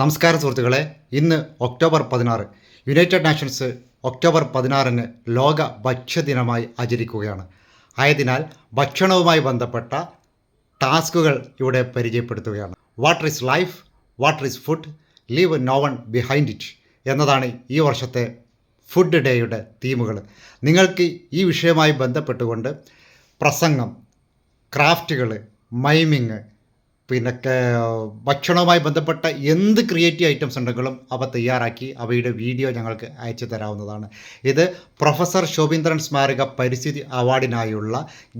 നമസ്കാരം സുഹൃത്തുക്കളെ. ഇന്ന് ഒക്ടോബർ പതിനാറ്. യുണൈറ്റഡ് നാഷൻസ് ഒക്ടോബർ പതിനാറിന് ലോക ഭക്ഷ്യദിനമായി ആചരിക്കുകയാണ്. ആയതിനാൽ ഭക്ഷണവുമായി ബന്ധപ്പെട്ട ടാസ്കുകൾ ഇവിടെ പരിചയപ്പെടുത്തുകയാണ്. Water is life water is food leave no one behind it എന്നതാണ് ഈ വർഷത്തെ ഫുഡ് ഡേയുടെ തീമുകൾ. നിങ്ങൾക്ക് ഈ വിഷയവുമായി ബന്ധപ്പെട്ടുകൊണ്ട് പ്രസംഗം ക്രാഫ്റ്റുകൾ മൈമിങ് പിന്നെ ഭക്ഷണവുമായി ബന്ധപ്പെട്ട എന്ത് ക്രിയേറ്റീവ് ഐറ്റംസ് ഉണ്ടെങ്കിലും അവ തയ്യാറാക്കി അവയുടെ വീഡിയോ ഞങ്ങൾക്ക് അയച്ചു തരാവുന്നതാണ്. ഇത് പ്രൊഫസർ ശോഭീന്ദ്രൻ സ്മാരക പരിസ്ഥിതി അവാർഡിനായുള്ള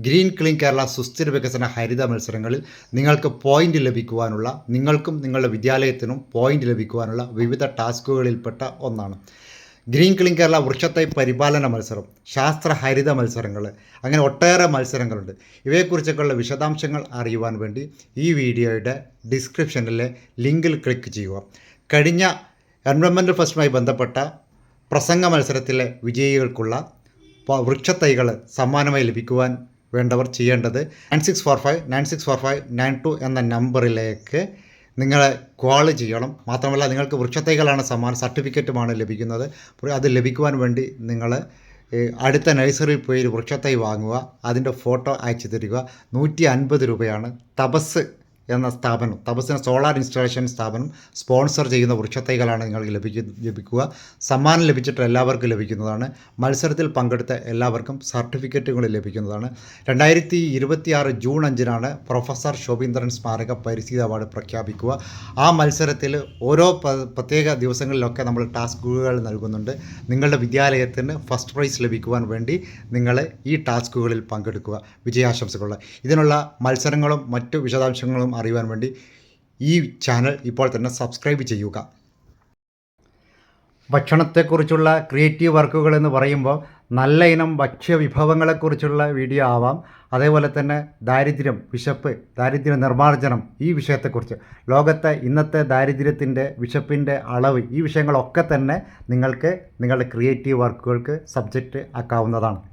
ഗ്രീൻ ക്ലീൻ കേരള സുസ്ഥിര വികസന ഹരിത മത്സരങ്ങളിൽ നിങ്ങൾക്ക് പോയിന്റ് ലഭിക്കുവാനുള്ള നിങ്ങൾക്കും നിങ്ങളുടെ വിദ്യാലയത്തിനും പോയിന്റ് ലഭിക്കുവാനുള്ള വിവിധ ടാസ്കുകളിൽപ്പെട്ട ഒന്നാണ്. ഗ്രീൻ ക്ലീൻ കേരള വൃക്ഷത്തൈ പരിപാലന മത്സരം ശാസ്ത്ര ഹരിത മത്സരങ്ങൾ അങ്ങനെ ഒട്ടേറെ മത്സരങ്ങളുണ്ട്. ഇവയെക്കുറിച്ചൊക്കെയുള്ള വിശദാംശങ്ങൾ അറിയുവാൻ വേണ്ടി ഈ വീഡിയോയുടെ ഡിസ്ക്രിപ്ഷനിലെ ലിങ്കിൽ ക്ലിക്ക് ചെയ്യുക. കഴിഞ്ഞ എൻവയോൺമെന്റൽ ഫസ്റ്റുമായി ബന്ധപ്പെട്ട പ്രസംഗ മത്സരത്തിലെ വിജയികൾക്കുള്ള വൃക്ഷത്തൈകൾ സമ്മാനമായി ലഭിക്കുവാൻ വേണ്ടവർ ചെയ്യേണ്ടത് nine six four five nine six four five nine two എന്ന നമ്പറിലേക്ക് നിങ്ങളെ കോൾ ചെയ്യണം. മാത്രമല്ല നിങ്ങൾക്ക് വൃക്ഷത്തൈകളാണ് സമ്മാനം സർട്ടിഫിക്കറ്റുമാണ് ലഭിക്കുന്നത്. അത് ലഭിക്കുവാൻ വേണ്ടി നിങ്ങൾ അടുത്ത നഴ്സറിയിൽ പോയി ഒരു വൃക്ഷത്തൈ വാങ്ങുക. അതിന്റെ ഫോട്ടോ അയച്ചു തരിക. നൂറ്റി അൻപത് രൂപയാണ് തപസ് എന്ന സ്ഥാപനം തപസ്സിന സോളാർ ഇൻസ്റ്റാളേഷൻ സ്ഥാപനം സ്പോൺസർ ചെയ്യുന്ന വൃക്ഷത്തൈകളാണ് നിങ്ങൾക്ക് ലഭിക്കു ലഭിക്കുക. സമ്മാനം ലഭിച്ചിട്ട് എല്ലാവർക്കും ലഭിക്കുന്നതാണ്. മത്സരത്തിൽ പങ്കെടുത്ത എല്ലാവർക്കും സർട്ടിഫിക്കറ്റുകൾ ലഭിക്കുന്നതാണ്. രണ്ടായിരത്തി ഇരുപത്തിയാറ് ജൂൺ അഞ്ചിനാണ് പ്രൊഫസർ ശോഭീന്ദ്രൻ സ്മാരക പരിസ്ഥിതി അവാർഡ് പ്രഖ്യാപിക്കുക. ആ മത്സരത്തിൽ ഓരോ പ്രത്യേക ദിവസങ്ങളിലൊക്കെ നമ്മൾ ടാസ്കുകൾ നൽകുന്നുണ്ട്. നിങ്ങളുടെ വിദ്യാലയത്തിന് ഫസ്റ്റ് പ്രൈസ് ലഭിക്കുവാൻ വേണ്ടി നിങ്ങൾ ഈ ടാസ്കുകളിൽ പങ്കെടുക്കുക. വിജയാശംസകൾ. ഇതിനുള്ള മത്സരങ്ങളും മറ്റു വിശദാംശങ്ങളും അറിയുവാൻ വേണ്ടി ഈ ചാനൽ ഇപ്പോൾ തന്നെ സബ്സ്ക്രൈബ് ചെയ്യുക. ഭക്ഷണത്തെക്കുറിച്ചുള്ള ക്രിയേറ്റീവ് വർക്കുകൾ എന്ന് പറയുമ്പോൾ നല്ല ഇനം ഭക്ഷ്യ വിഭവങ്ങളെക്കുറിച്ചുള്ള വീഡിയോ ആവാം. അതേപോലെ തന്നെ ദാരിദ്ര്യം വിശപ്പ് ദാരിദ്ര്യ നിർമ്മാർജനം ഈ വിഷയത്തെക്കുറിച്ച്. ലോകത്തെ ഇന്നത്തെ ദാരിദ്ര്യത്തിന്റെ വിശപ്പിന്റെ അളവ് ഈ വിഷയങ്ങളൊക്കെ തന്നെ നിങ്ങൾക്ക് നിങ്ങളുടെ ക്രിയേറ്റീവ് വർക്കുകൾക്ക് സബ്ജക്റ്റ് ആക്കാവുന്നതാണ്.